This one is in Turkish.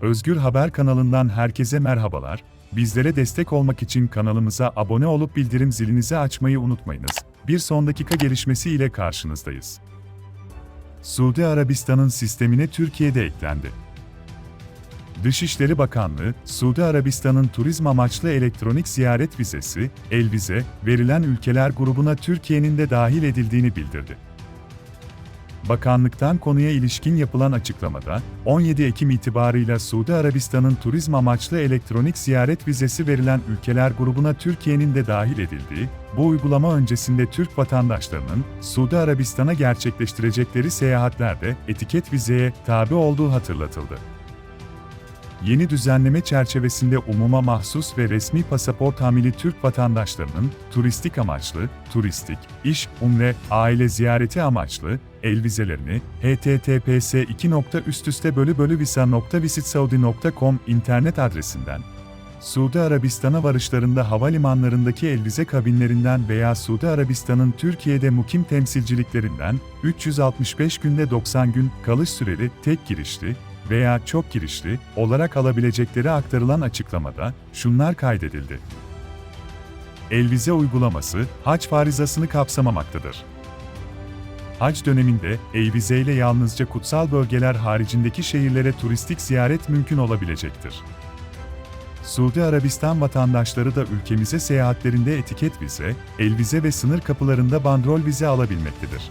Özgür Haber kanalından herkese merhabalar. Bizlere destek olmak için kanalımıza abone olup bildirim zilinizi açmayı unutmayınız. Bir son dakika gelişmesi ile karşınızdayız. Suudi Arabistan'ın sistemine Türkiye'de eklendi. Dışişleri Bakanlığı, Suudi Arabistan'ın turizm amaçlı elektronik ziyaret vizesi, el vize, verilen ülkeler grubuna Türkiye'nin de dahil edildiğini bildirdi. Bakanlıktan konuya ilişkin yapılan açıklamada, 17 Ekim itibarıyla Suudi Arabistan'ın turizm amaçlı elektronik ziyaret vizesi verilen ülkeler grubuna Türkiye'nin de dahil edildiği, bu uygulama öncesinde Türk vatandaşlarının Suudi Arabistan'a gerçekleştirecekleri seyahatlerde etiket vizeye tabi olduğu hatırlatıldı. Yeni düzenleme çerçevesinde umuma mahsus ve resmi pasaport hamili Türk vatandaşlarının turistik amaçlı, turistik, iş, umre, aile ziyareti amaçlı el vizelerini https bölü bölü visa.visitsaudi.com internet adresinden Suudi Arabistan'a varışlarında havalimanlarındaki el vize kabinlerinden veya Suudi Arabistan'ın Türkiye'de mukim temsilciliklerinden 365 günde 90 gün kalış süreli tek girişli veya çok girişli olarak alabilecekleri aktarılan açıklamada şunlar kaydedildi. Elvize uygulaması hac farizasını kapsamamaktadır. Hac döneminde e-vize ile yalnızca kutsal bölgeler haricindeki şehirlere turistik ziyaret mümkün olabilecektir. Suudi Arabistan vatandaşları da ülkemize seyahatlerinde etiket vize, el vize ve sınır kapılarında bandrol vize alabilmektedir.